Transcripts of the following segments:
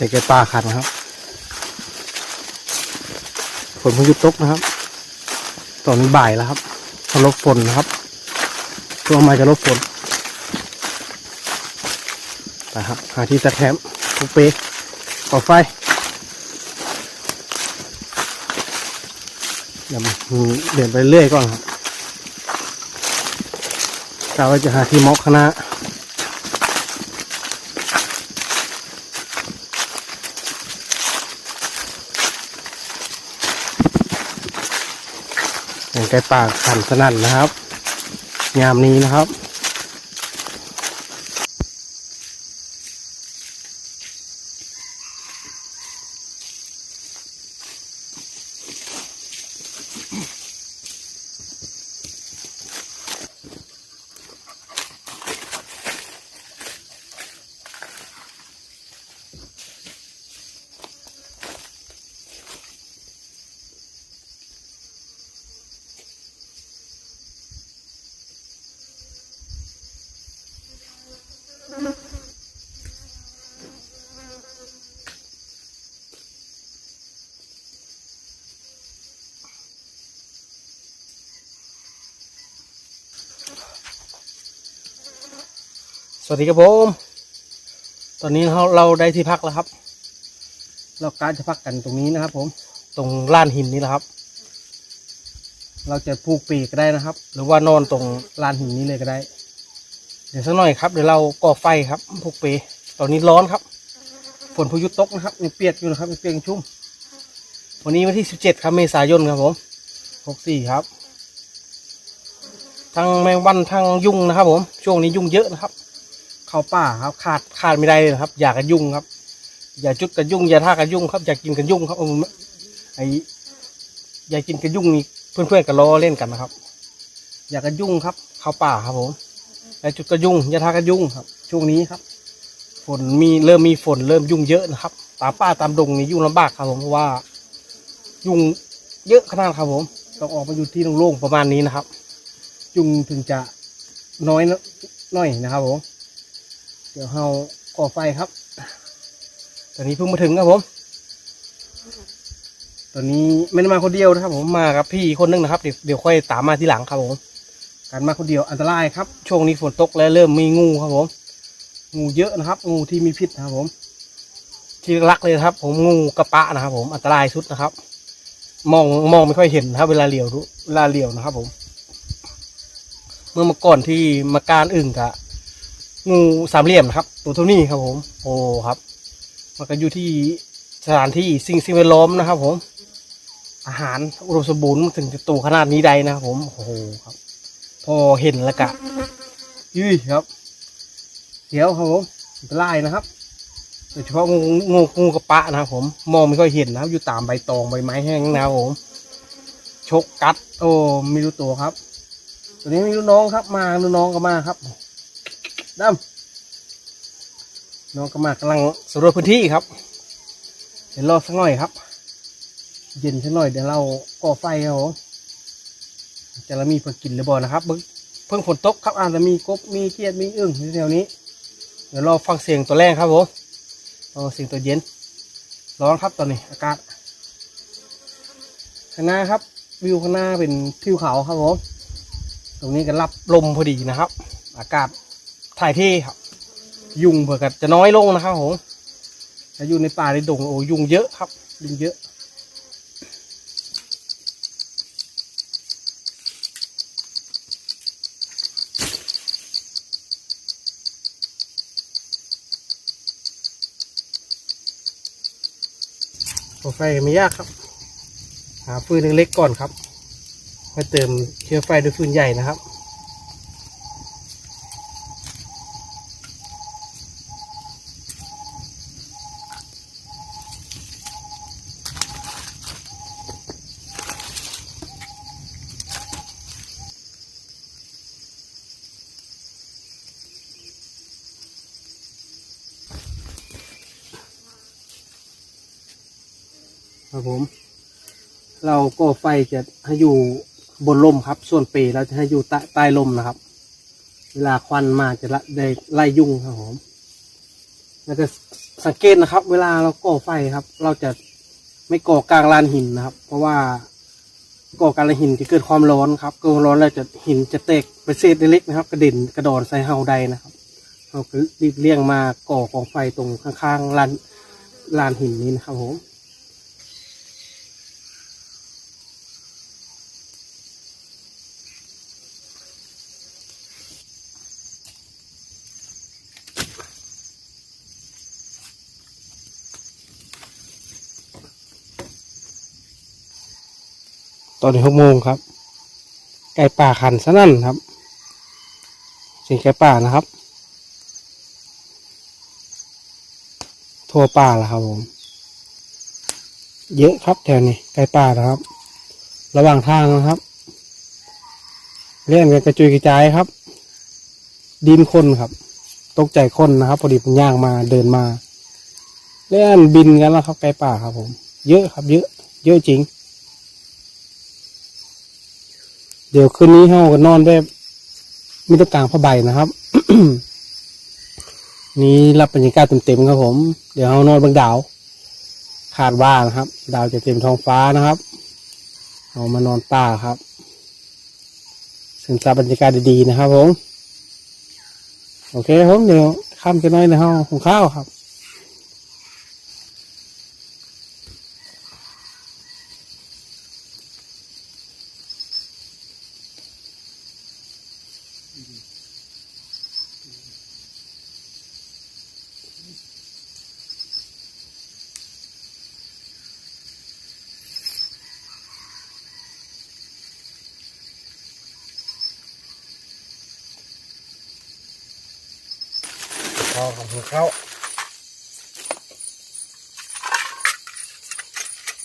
ใส่แกปลาขันนะครับฝนพายุตกนะครับ ตอนนี้บ่ายแล้วครับเขาลบฝนนะครับช่วงมาจะลบฝนไปครับหาที่ตะแคมป์ทุกเปก่อไฟเดี๋ยวเดินไปเรื่อยก่อนครับกะว่าจะหาที่ม็อกคณะ อย่างไก่ป่าขันสนั่นนะครับ ยามนี้นะครับ สวัสดีครับผม ตอนนี้เราเราได้ที่พักแล้วครับ เราการจะพักกันตรงนี้นะครับ ผม ตรงลานหินนี้แหละครับ เราจะผูกปีกก็ได้นะครับ หรือว่านอนตรงลานหินนี้เลยก็ได้ เดี๋ยวสักหน่อยครับเดี๋ยวเราก่อไฟครับผูกปีตอนนี้ร้อนครับ ฝนพายุตกนะครับยังเปียกอยู่นะครับยังเปียกชุ่ม วันนี้วันที่สิบเจ็ดครับเมษายนครับผมหกสี่ครับ ทั้งแมงวันทั้งยุงนะครับ ผม ช่วงนี้ยุงเยอะนะครับ เข้าป่าครับขาดขาดไม่ได้เลยนะครับ อยากกันยุ่งครับ อย่าจุดกันยุ่งอย่าท่ากันยุ่งครับ อย่ากินกันยุ่งครับไออย่ากินกันยุ่งนี่เพื่อนๆกันล้อเล่นกันนะครับ อย่ากันยุ่งครับ เข้าป่าครับผมอย่าจุดกันยุ่งอย่าท่ากันยุ่งครับ ช่วงนี้ครับ ฝนมีเริ่มมีฝนเริ่มยุ่งเยอะนะครับ ตามป่าตามดงนี่ยุ่งลำบากครับผมเพราะว่า ยุ่งเยอะขนาดครับผมต้องออกมาอยู่ที่โล่งๆประมาณนี้นะครับ ยุงถึงจะน้อยน่อยนะครับผม ดี๋ยวเราก่อไฟครับ ตอนนี้เพิ่งมาถึงครับผม ตอนนี้ไม่ได้มาคนเดียวนะครับ ผมมากับพี่คนนึงนะครับเดี๋ยวเดี๋ยวค่อยตามมาทีหลังครับผม การมาคนเดียวอันตรายครับ ช่วงนี้ฝนตกแล้วเริ่มมีงูครับผม งูเยอะนะครับ งูที่มีพิษนะครับผม ที่รักเลยครับ ผมงูกระปะนะครับ ผมอันตรายสุดนะครับ มองมองไม่ค่อยเห็นนะครับ เวลาเหลียวเวลาเหลียวนะครับ ผม เมื่อมาก่อนที่มาการอึ่งกะ งูสามเหลี่ยมนะครับ ตัวเท่านี้ครับผม โอ้ครับ มันก็อยู่ที่สถานที่สิ่งสิ่งแวดล้อมนะครับ ผม อาหารอุดมสมบูรณ์ถึงจะโตขนาดนี้ได้นะครับผม โอ้โหครับ พอเห็นแล้วกะยี่ครับเดี๋ยวครับผมเป็นไล่นะครับโดยเฉพาะงูงูงูกระปะนะครับผม มองไม่ค่อยเห็นนะครับ อยู่ตามใบตองใบไม้แห้งนะครับผมชกกัด โอ้ไม่รู้ตัวครับ ตัวนี้มีลูกน้องครับ มาลูกน้องก็มาครับ ดำน้องก็มากำลังสำรวจพื้นที่ครับ เดี๋ยวรอสักหน่อยครับ เย็นสักหน่อยเดี๋ยวเราก่อไฟครับผมจะละมีเพื่อกินหรือบ่นะครับเพิ่งฝนตกครับอาจจะมีกบมีเกียดมีอึ่งอยู่แถวนี้ เดี๋ยวรอฟังเสียงตัวแรกครับผมรอเสียงตัวเย็น ร้อนครับตอนนี้อากาศข้างหน้าครับ วิวข้างหน้าเป็นทิวเขาครับผมตรงนี้ก็รับลมพอดีนะครับ อากาศ ถ่ายเท่ครับยุงเผื่อกัจะน้อยลงนะครับผมถ้าอยู่ในป่าในดงโอ้ยุงเยอะครับ ยุงเยอะ ไฟไม่ยากครับ หาฟืนเล็กๆก่อนครับมาเติมเชื้อไฟด้วยฟืนใหญ่นะครับ ครับผม เราก็ไฟจะให้อยู่บนลมครับ ส่วนเปรเราจะให้อยู่ใต้ใต้ลมนะครับ เวลาควันมาจะละได้ไล่ยุ่งครับผมแล้วก็สังเกตนะครับ เวลาเราก่อไฟครับ เราจะไม่ก่อกลางลานหินนะครับ เพราะว่าก่อกลางลานหินจะเกิดความร้อนครับเกิดร้อนแล้วจะหินจะแตกเป็นเศษเล็กๆนะครับ กระเด็นกระดอนใส่เฮาใดนะครับเราก็รีบเลี่ยงมาก่อกองไฟตรงข้างๆลานลานหินนี้นะครับผม ตอนนี้หกโมงครับ ไก่ป่าขันซะนั่นครับเสียงไก่ป่านะครับ ทั่วป่าแล้วครับผม เยอะครับแถวนี้ไก่ป่านะครับ ระหว่างทางนะครับเล่นกันกระจุยกระจายครับ ดินคนครับ ตกใจคนนะครับพอดีผมย่างมาเดินมาเล่นบินกันแล้วครับไก่ป่าครับผม เยอะครับ เยอะ เยอะจริง เดี๋ยวคืนนี้เฮาก็นอนแบบมีตะกลางผ้าใบนะครับ นี้รับบรรยากาศเต็มๆครับผม เดี๋ยวเฮานอนบนดาว คาดว่านะครับ ดาวจะเต็มท้องฟ้านะครับเอามานอนป่าครับสึงสาบรรยากาศดีๆนะครับผม โอเคผมเดี๋ยวค่ำจะน้อยในห้องหุงข้าวครับ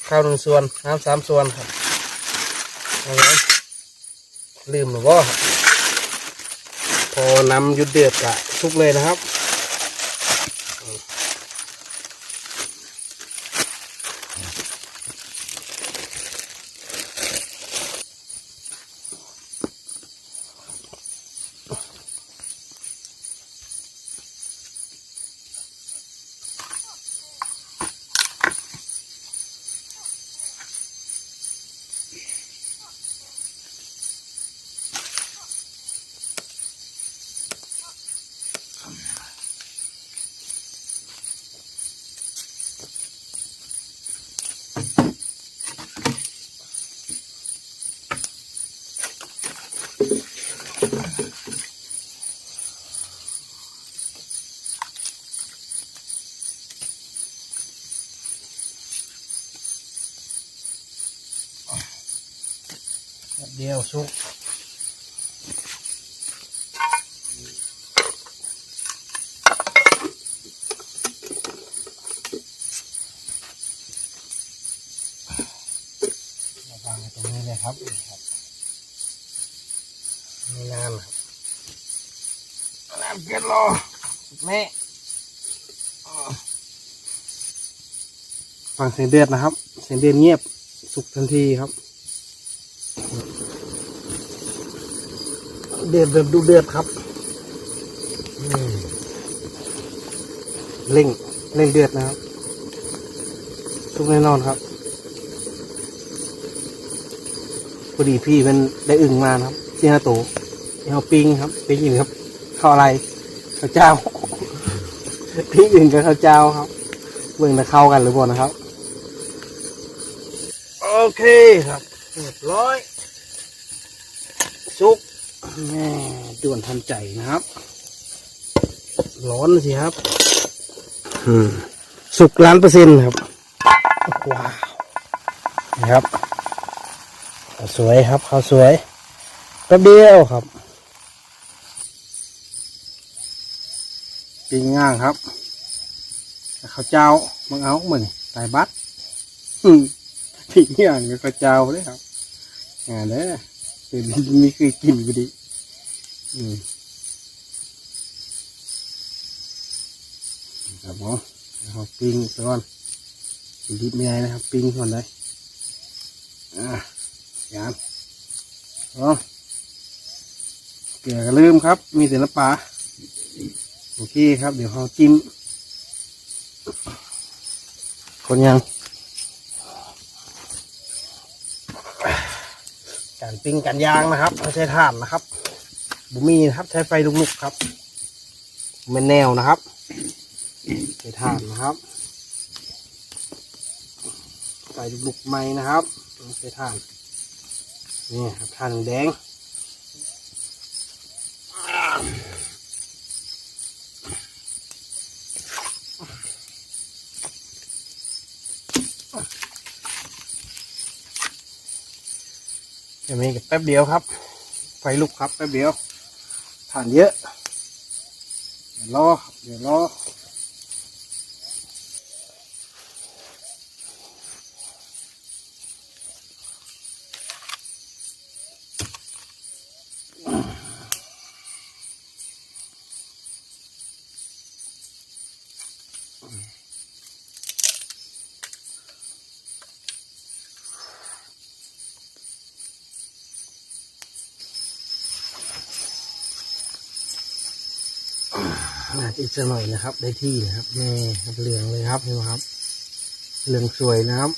ข้าวหนึ่งส่วน น้ำสามส่วนครับอาไว้ลืมหรือว่าพอน้ำหยุดเดือดกะทุกเลยนะครับ เดียวสุกมาวางไว้ตรงนี้เลยครับนี่ครับไม่นานครับ น้ำเกลือรอแม่ฟังเสียงเดือดนะครับ เสียงเดือดเงียบ สุกทันทีครับ เดือดแบบดูเดือดครับอืมเร่งเร่งเดือดนะครับ สุกแน่นอนครับพอดีพี่มันได้อึ่งมานะครับที่ห้าโตที่เขาปิ้งครับปิ้งอื่นครับข้าวอะไร ข้าวเจ้าปิ้งอื่นกับข้าวเจ้าครับเบิ่งจะเข้ากันหรือเปล่านะครับ โอเคครับเรียบร้อยสุกแม่ด่วนทันใจนะครับ ร้อนสิครับอืมสุกล้านเปอร์เซ็นต์ครับว้าวนะครับข้าวสวยครับข้าวสวยแป๊บเดียวครับ ปิ้งง่างครับข้าวเจ้ามังเอาเหมือนไก่บัดอืมปิ้งย่างกับข้าวเจ้าเลยครับอ่าเด้อเป็นมีเคยกินก็ดีอืมครับผมเอาปิ้งก่อนดิบไม่ได้นะครับ ปิ้งก่อนเลยอะยามอ๋อเกลือก็ลืมครับ มีแต่น้ำปลา โอเคครับ เดี๋ยวเราจิ้ม คนยัง การปิ้งกันยางนะครับไม่ใช่ถ่านนะครับบุมีนะครับ ใช้ไฟลุกๆครับเป็นแนวนะครับใช้ถ่านนะครับไฟลุกๆไหมนะครับใช้ถ่านนี่ครับถ่านแดง จะมีแป๊บเดียวครับ ไฟลุกครับแป๊บเดียวถ่านเยอะ เดี๋ยวรอเดี๋ยวรอ อีกสักหน่อยนะครับ ได้ที่นะครับแม่ครับเหลืองเลยครับเห็นไหมครับ เหลืองสวยนะครับ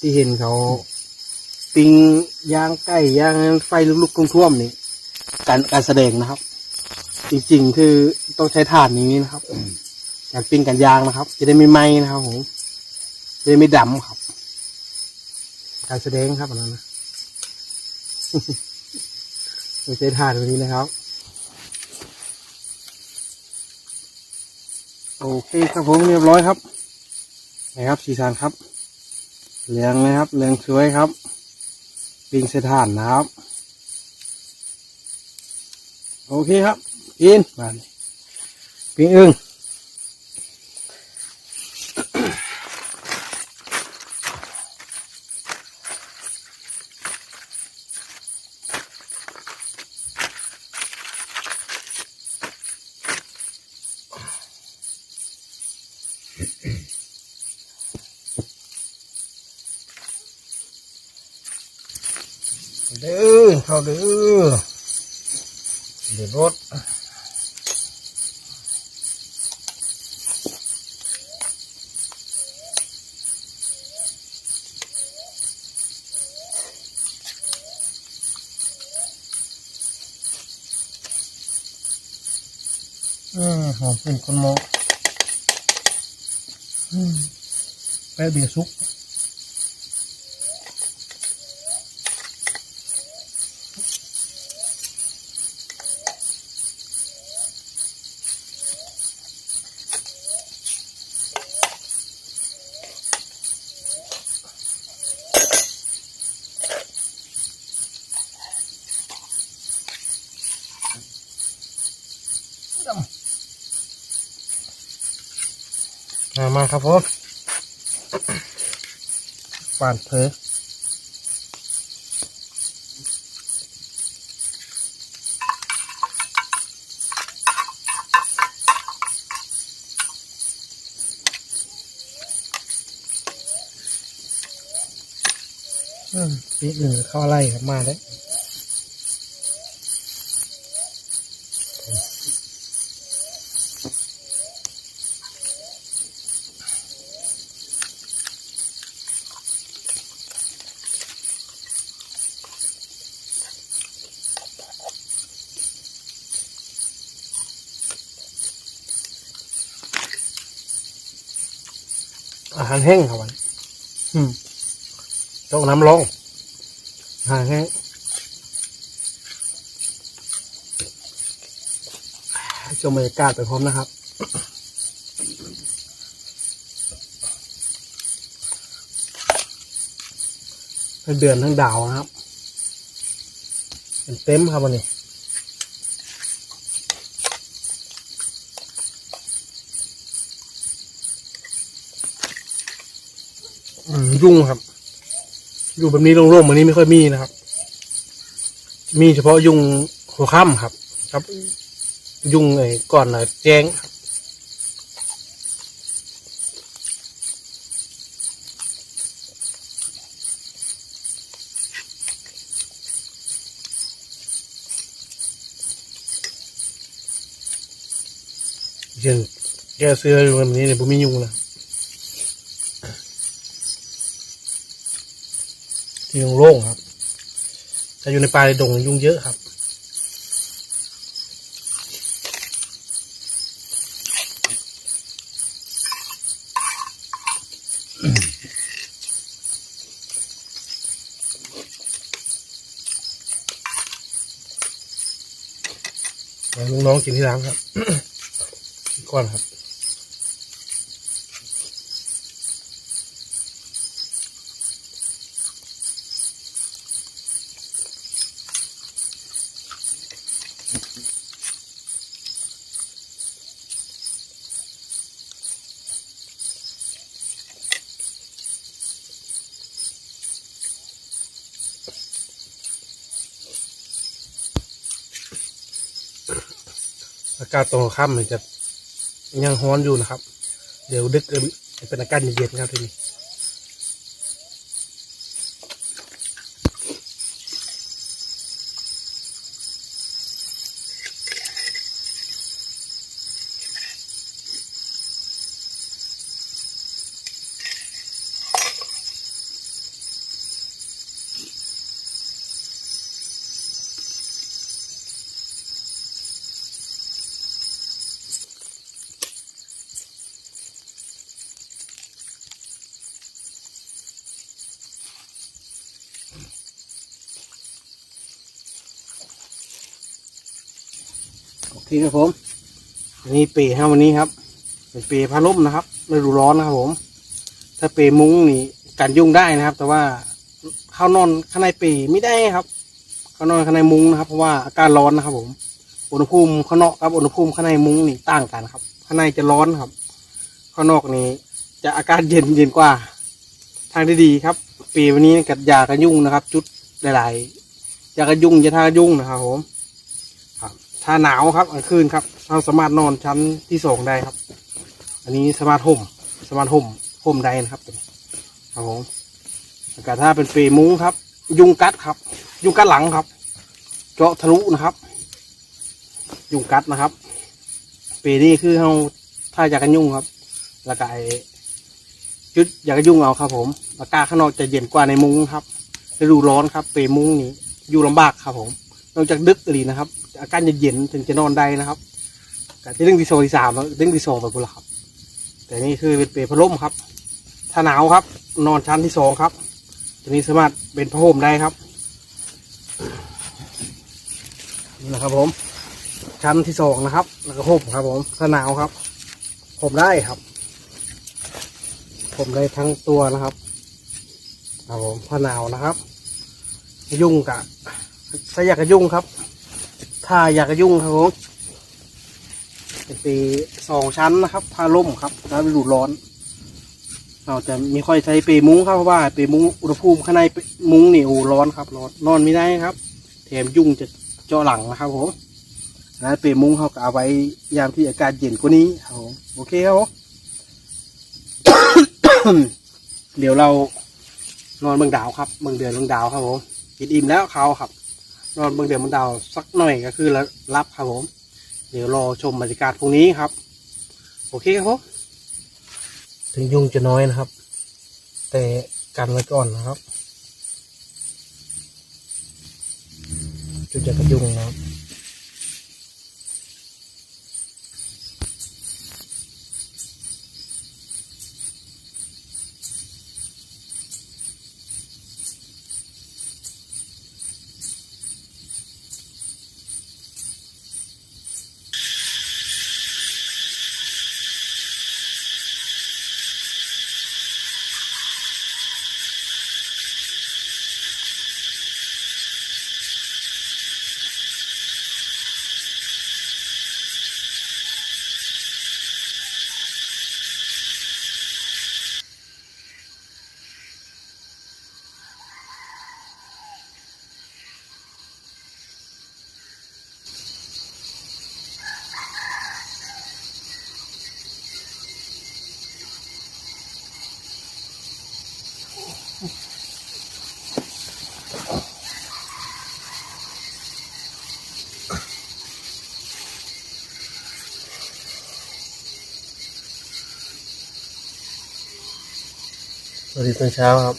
ที่เห็นเขาปิ้งยางไก่ย่างไฟลุกๆท่วมๆนี่การการแสดงนะครับ จริงๆคือต้องใช้ถ่านอย่างนี้นะครับการปิ้งกันยางนะครับ จะได้ไม่ไหม้นะครับผมจะได้ไม่ดำครับ การแสดงครับอันนั้นนะไม่ใช้ถ่านแบบนี้นะครับ โอเคครับผมเรียบร้อยครับนะครับสีสันครับ เหลืองนะครับ เหลืองสวยครับ ปิงเสถานนะครับ โอเคครับ กินมาปิงอึ้ง เขาเด้อเดี๋ยวรถอืมหอมเป็นคนโมอืมแป๊บเดียวสุก มาครับผมปานเพออืมปีหนึ่งเข้าไล่มาได้อ แห้งครับวันอืมต้องน้ำลงอาหารแห้งชมบรรยากาศไปพร้อมนะครับทั้งเดือนทั้งดาวนะครับเป็นเต็มครับวันนี้ ยุ่งครับ อยู่แบบนี้โล่งๆเหมือนนี้ไม่ค่อยมีนะครับ มีเฉพาะยุงหัวค่ำครับ ครับ ยุงไอ้ก่อนนะแจ้งครับยังแกเสื้ออยู่แบบนี้เนี่ยผมมียุงนะที่ ยุงโล่งครับถ้าอยู่ในป่าในดงยุงเยอะครับลูกน้องกินที่ร้านครับกินก่อนครับ อากาศตรงข้ามมันจะยังร้อนอยู่นะครับ เดี๋ยวดึกเป็นอากาศเย็นๆครับทีนี้ โอเคครับผมอันนี้เปรย์ครับวันนี้ครับ เป็นเปรย์ผ้าล่มนะครับฤดูร้อนนะครับผม ถ้าเปรย์มุ้งนี่กันยุ่งได้นะครับ แต่ว่าเข้านอนข้างในเปร์ไม่ได้ครับเข้านอนข้างในมุ้งนะครับเพราะว่าอากาศร้อนนะครับ ผมอุณหภูมิข้างนอกกับอุณหภูมิข้างในมุ้งนี่ต่างกันครับ ข้างในจะร้อนครับ ข้างนอกนี่จะอากาศเย็นเย็นกว่า ทางที่ดีครับเปร์วันนี้กับยากันยุ่งนะครับ จุดหลายๆยากันยุ่งยาทากันยุ่งนะครับผม ถ้าหนาวครับกลางคืนครับเราสามารถนอนชั้นที่สองได้ครับ อันนี้สามารถห่มสามารถห่มห่มได้นะครับครับผมอากาศถ้าเป็นเปรมุ้งครับ ยุงกัดครับ ยุงกัดหลังครับ เจาะทะลุนะครับ ยุงกัดนะครับ เปรย์นี่คือเราถ้าอยากกันยุ่งครับ แล้วก็ไอจุดอยากกันยุ่งเอาครับ ผมอากาศข้างนอกจะเย็นกว่าในมุ้งครับฤดูร้อนครับ เปรมุ้งนี่อยู่ลำบากครับ ผมนอกจากดึกอีหลีนะครับ อาการเย็นๆถึงจะนอนได้นะครับแต่ที่เรื่งที่สองที่สามแล้วเรื่งที่สองไปบุละครับ แต่นี่คือเป็นเปรย์พัดลมครับ ถ้าหนาวครับ นอนชั้นที่สองครับ ตัวนี้สามารถเป็นผ้าห่มได้ครับนี่นะครับผม ชั้นที่สองนะครับ แล้วก็ห่มครับ ผมถ้าหนาวครับห่มได้ครับห่มได้ทั้งตัวนะครับครับผมถ้าหนาวนะครับ ยุ่งกับถ้ยากจะยุ่งครับ ถ้าอยากจะยุ่งครับผมเป็นสองชั้นนะครับผ้าล่มครับแล้วดูร้อน เราจะไม่ค่อยใช้เปรย์มุ้งครับเพราะว่าเปรย์มุ้งอุณหภูมิข้างในมุ้งนี่โอ้ร้อนครับร้อนนอนไม่ได้ครับ แถมยุ่งจะเจาะหลังนะครับผมแล้วเปรย์มุ้งเขาก็เอาไว้ยามที่อากาศเย็นกว่านี้ครับโอเคครับผมเดี๋ยวเรานอนเมืองดาวครับเมืองเดือนเมืองดาวครับผมกินอิ่มแล้วเขาครับ นอนเมืองเดียวมันดาวสักหน่อยก็คือแล้วรับครับผม เดี๋ยวรอชมบรรยากาศพรุ่งนี้ครับ โอเคครับผมถึงยุงจะน้อยนะครับ แต่กันไว้ก่อนนะครับจุดจะกระยุงนะครับ วัสดีตอนเช้าครับ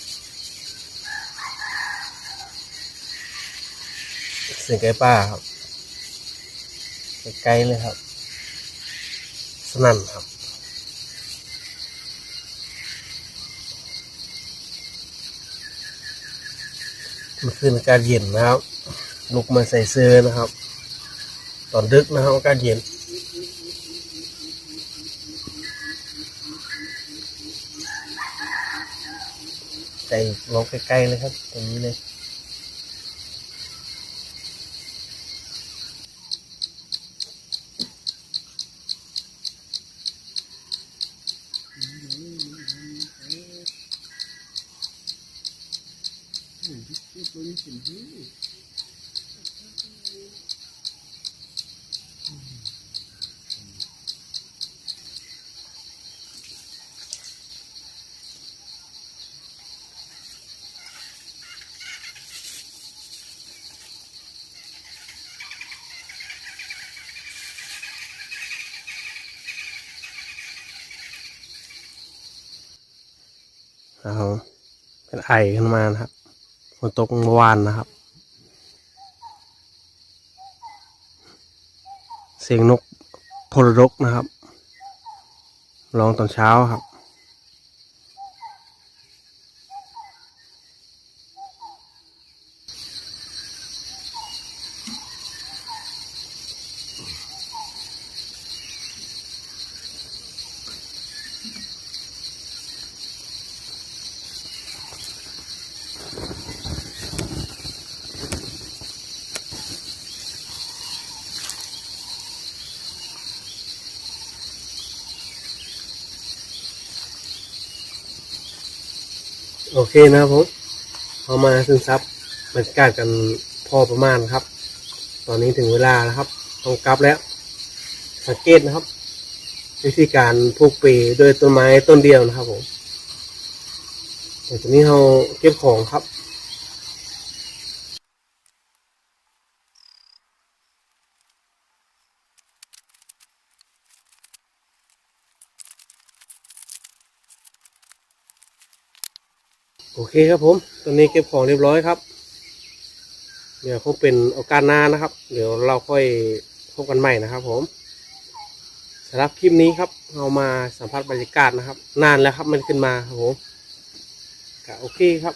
เสียงไก่ป่าครับไกลเลยครับ สนั่นครับมันคืออากาศเย็นนะครับ ลุกมาใส่เสื้อนะครับ ตอนดึกนะครับอากาศเย็น ลงใกล้ๆเลยครับ ตรงนี้เลย ครับเป็นไอขึ้นมานะครับฝนตกเมื่อวานนะครับ เสียงนกพลรกนะครับร้องตอนเช้าครับ เคนะครับผมพอมาซึมซับบรรยากาศกันพอประมาณครับ ตอนนี้ถึงเวลาแล้วครับต้องกลับแล้ว สังเกตนะครับ วิธีการผูกปีโดยต้นไม้ต้นเดียวนะครับผมแต่ตอนนี้เราเก็บของครับ โอเคครับผม ตอนนี้เก็บของเรียบร้อยครับ เดี๋ยวคงเป็นโอกาสหน้านะครับ เดี๋ยวเราค่อยพบกันใหม่นะครับ ผมสำหรับคลิปนี้ครับเรามาสัมผัสบรรยากาศนะครับ นานแล้วครับมันขึ้นมาครับผมก็โอเคครับ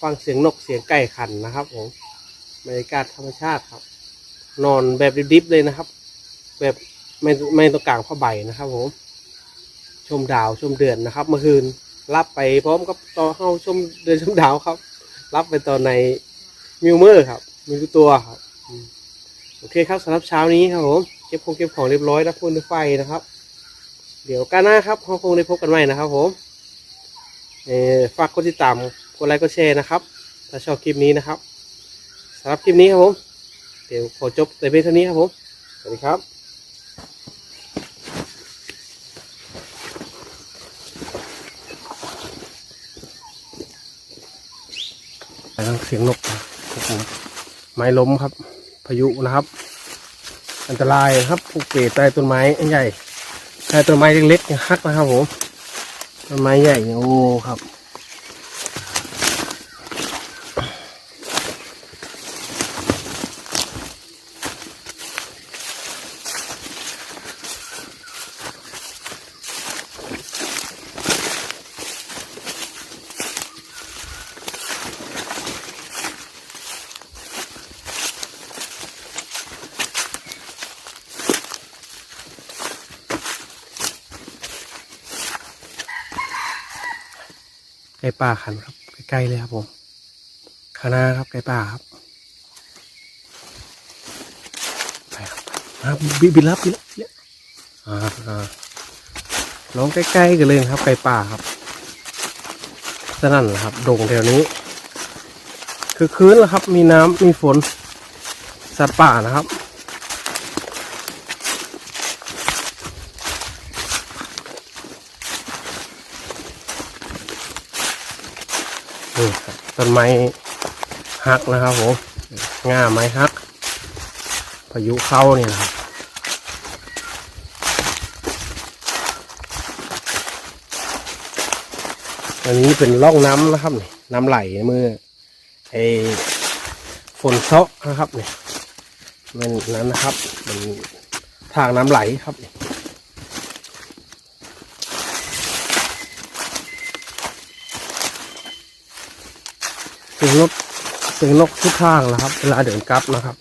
ฟังเสียงนกเสียงไก่ขันนะครับ ผมบรรยากาศธรรมชาติครับ นอนแบบดิบๆเลยนะครับ แบบไม่ไม่ต้องกลางผ้าใบนะครับ ผม ชมดาวชมเดือนนะครับ เมื่อคืน รับไปพร้อมกับตอนเข้าชมเดือนชมดาวครับ รับไปตอนในมิวเมอร์ครับมีทุกตัวครับโอเคครับสำหรับเช้านี้ครับผมเก็บของเก็บของเรียบร้อยแล้วพ่นด้วยไฟนะครับ เดี๋ยวกันหน้าครับเราคงได้พบกันใหม่นะครับผมเอ่อฝากกดติดตามกดไลค์กดแชร์นะครับ ถ้าชอบคลิปนี้นะครับสำหรับคลิปนี้ครับผม เดี๋ยวขอจบแต่เพียงเท่านี้ครับผม สวัสดีครับ ไปทางเสียงนกครับผมไม้ล้มครับ พายุนะครับ อันตรายครับผูกเปรตใต้ต้นไม้ใหญ่ใต้ต้นไม้เล็กๆยังฮักนะครับผมต้นไม้ใหญ่โอ้ครับ ไก่ป่าขันครับใกล้ๆเลยครับผมข้านาครับไก่ป่าครับไปครับครับบิบินรับบินรับบินรับอ่าอ่าลองใกล้ๆกันเลยครับ ไก่ป่าครับสนั่นแหละครับโด่งแถวนี้ คือคืนแล้วครับ มีน้ำมีฝนสัตว์ป่านะครับ ต้นไม้หักนะครับผมง่าไม้หักพายุเข้านี่นะครับอันนี้เป็นร่องน้ำนะครับนี่น้ำไหลเมื่อไอฝนเซาะนะครับเนี่ยมันนั้นนะครับ มันทางน้ำไหลครับเนี่ย ตึงนกตึงนกทุกข้างนะครับ เวลาเดินกลับนะครับ